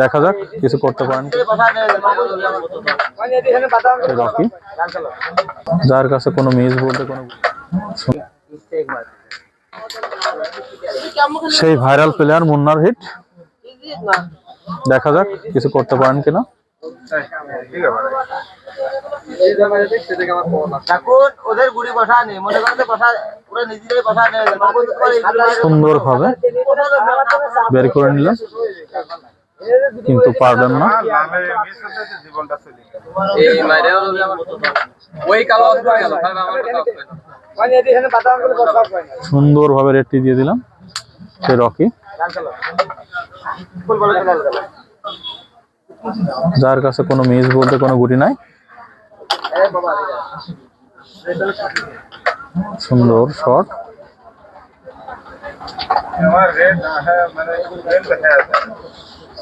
দেখা যাক, কিছু করতে পারেন। যার কাছে কোনো মিস বলতে কোনো সেই ভাইরাল প্লেয়ার মুন্নার হিট দেখা যাক, কিছু করতে পারেন কিনা। সুন্দর ভাবে বের করে নিলেন। কিন্তু পারলেন না। এই মাইরে ওই কালো অস্ত্র গেল ভাই আমার কথা অস্ত্র সুন্দর ভাবে রেডটি দিয়ে দিলাম সেই রকি। যার কাছে কোনো মিস বলতে কোনো গুটি নাই। সুন্দর শট। নিয়ে নেন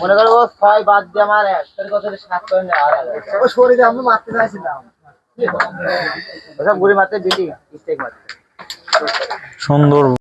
মনে করো ছয় বাদ দিয়ে আমার এক তোর কথা সাত করে নেওয়া ও আমি মারতে চাইছিলাম। ওসব গুড়ি মারতে স্টেক মারতে। সুন্দর